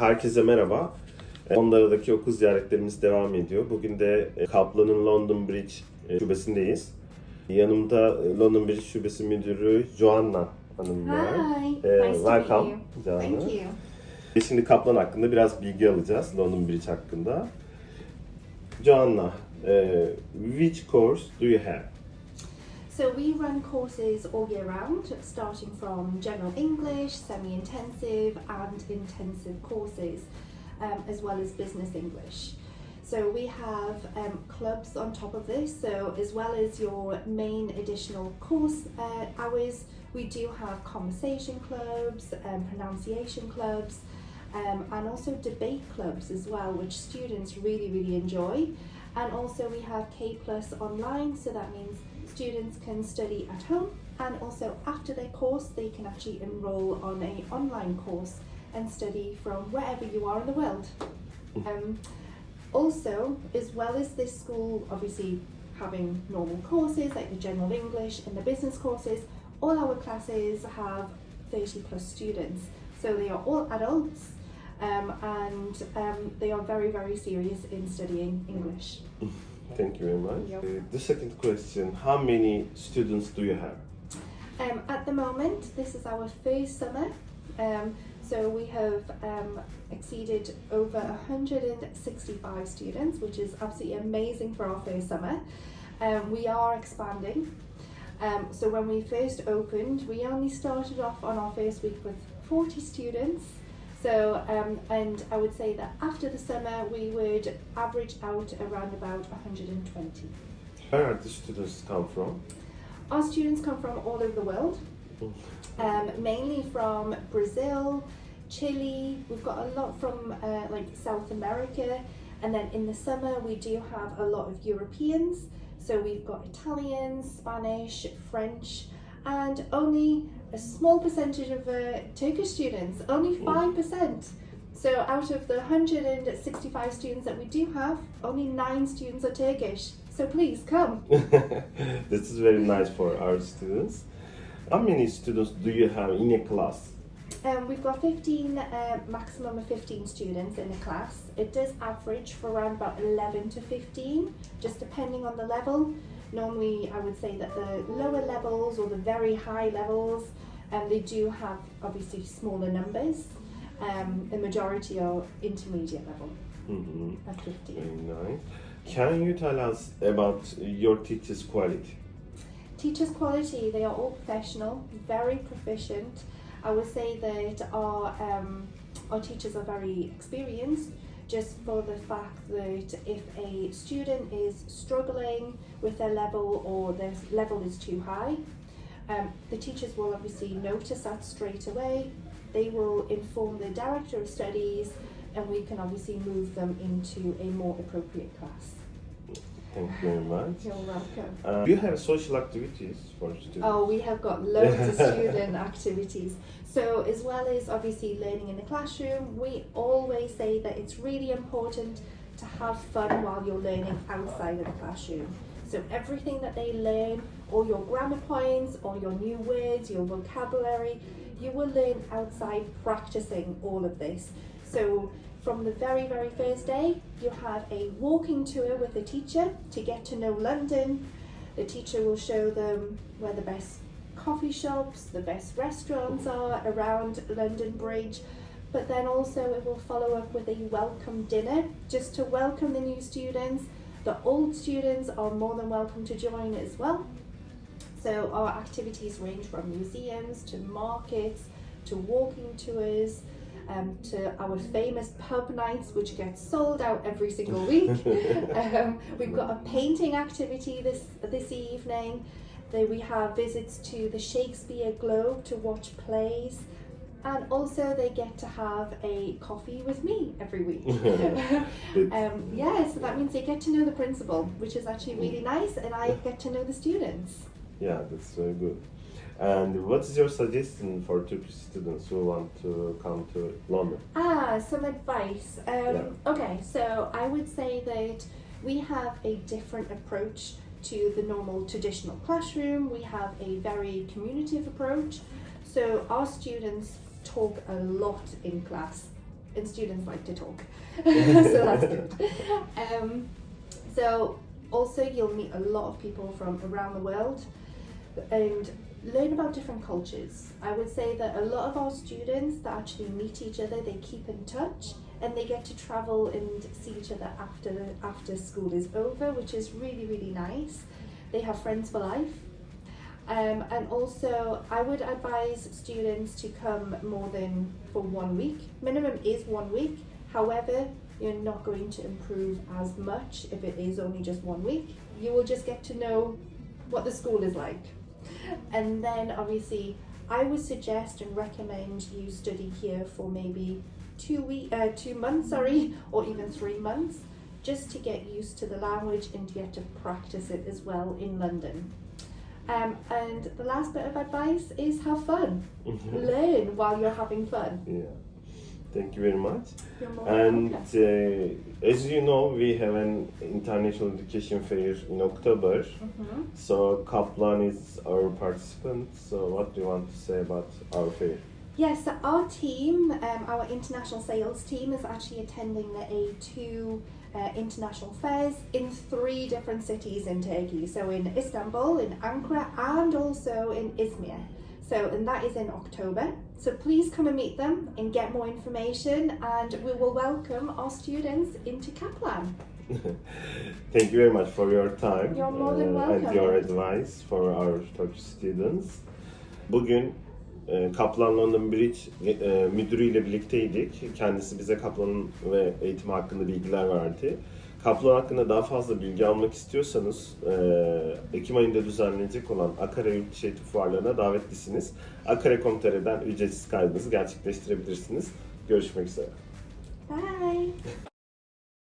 Herkese merhaba. Londra'daki okul ziyaretlerimiz devam ediyor. Bugün de e, Kaplan'ın London Bridge e, şubesindeyiz. Yanımda e, London Bridge şubesi müdürü Joanna Hanım var. Hi, Ee, nice welcome. Joanna. Thank you. E, Şimdi Kaplan hakkında biraz bilgi alacağız. London Bridge hakkında. Joanna, e, which course do you have? So we run courses all year round, starting from general English, semi-intensive and intensive courses, um, as well as business English. So we have um, clubs on top of this, so as well as your main additional course uh, hours, we do have conversation clubs, um, pronunciation clubs, um, and also debate clubs as well, which students really, really enjoy. And also we have K Plus online, so that means students can study at home and also after their course they can actually enroll on a online course and study from wherever you are in the world. Um, also, as well as this school obviously having normal courses like the general English and the business courses, all our classes have 30 plus students. So they are all adults um, and um, they are very, very serious in studying English. Thank you very much. Yep. Uh, the second question, how many students do you have? Um, at the moment, this is our first summer, um, so we have um, exceeded over 165 students, which is absolutely amazing for our first summer. Um, we are expanding. Um, so when we first opened, we only started off on our first week with 40 students. So, um, and I would say that after the summer, we would average out around about 120. Where are the students come from? Our students come from all over the world, um, mainly from Brazil, Chile. We've got a lot from uh, like South America, and then in the summer we do have a lot of Europeans. So we've got Italians, Spanish, French, and only a small percentage of uh, Turkish students. Only five percent. So out of the 165 students that we do have, only nine students are Turkish. So please come. this is very nice for our students. How many students do you have in a class? Um, we've got 15, uh, maximum of 15 students in a class. It does average for around about 11 to 15, just depending on the level. Normally, I would say that the lower levels or the very high levels, um, they do have obviously smaller numbers. Um, the majority are intermediate level Mhm, at 15. Very nice. Can you tell us about your teachers' quality? Teachers' quality, they are all professional, very proficient. I would say that our um, our teachers are very experienced just for the fact that if a student is struggling with their level or their level is too high, um, the teachers will obviously notice that straight away. They will inform the director of studies and we can obviously move them into a more appropriate class. Thank you very much. You're welcome. Uh, do you have social activities for students? Oh, we have got loads of student activities. So, as well as obviously learning in the classroom, we always say that it's really important to have fun while you're learning outside of the classroom. So, everything that they learn, all your grammar points, all your new words, your vocabulary, you will learn outside practicing all of this. So, from the very, very first day, you have a walking tour with the teacher to get to know London, the teacher will show them where the best coffee shops, the best restaurants are around London Bridge. But then also it will follow up with a welcome dinner just to welcome the new students. The old students are more than welcome to join as well. So our activities range from museums to markets to walking tours. Um, to our famous pub nights, which get sold out every single week. um, we've got a painting activity this this evening. Then we have visits to the Shakespeare Globe to watch plays, and also they get to have a coffee with me every week. Um, yeah, so that means they get to know the principal, which is actually really nice, and I get to know the students. Yeah, that's very good. And what is your suggestion for Turkish students who want to come to London? Ah, some advice. Um, Yeah. Okay, so I would say that we have a different approach to the normal traditional classroom. We have a very communicative approach. So our students talk a lot in class. and students like to talk, so that's good. Um, so also you'll meet a lot of people from around the world and learn about different cultures. I would say that a lot of our students that actually meet each other, they keep in touch and they get to travel and see each other after after school is over, which is really really nice. They have friends for life. Um, and also, I would advise students to come more than for one week. Minimum is one week. However, you're not going to improve as much if it is only just one week. You will just get to know what the school is like. And then, obviously, I would suggest and recommend you study here for maybe two week, uh, two months, sorry, or even three months, just to get used to the language and to get to practice it as well in London. Um, and the last bit of advice is have fun. Learn while you're having fun. Yeah. Thank you very much. You're more than And uh, as you know, we have an international education fair in October. Mhm. So Kaplan is our participant. So what do you want to say about our fair? Yes, so our team, um, our international sales team, is actually attending the A2 uh, international fairs in three different cities in Turkey. So in Istanbul, in Ankara, and also in Izmir. So, and that is in October. So please come and meet them and get more information, and we will welcome our students into Kaplan. Thank you very much for your time You're more than uh, welcome. and your advice for our Turkish students. Bugün e, Kaplan London Bridge e, müdürüyle birlikteydik. Kendisi bize Kaplan'ın ve eğitimi hakkında bilgiler verdi. Kaplan hakkında daha fazla bilgi almak istiyorsanız e, Ekim ayında düzenlenecek olan Akara Yurt Eğitim Fuarlarına davetlisiniz. Akara.com.tr'den ücretsiz kaydınızı gerçekleştirebilirsiniz. Görüşmek üzere. Bye.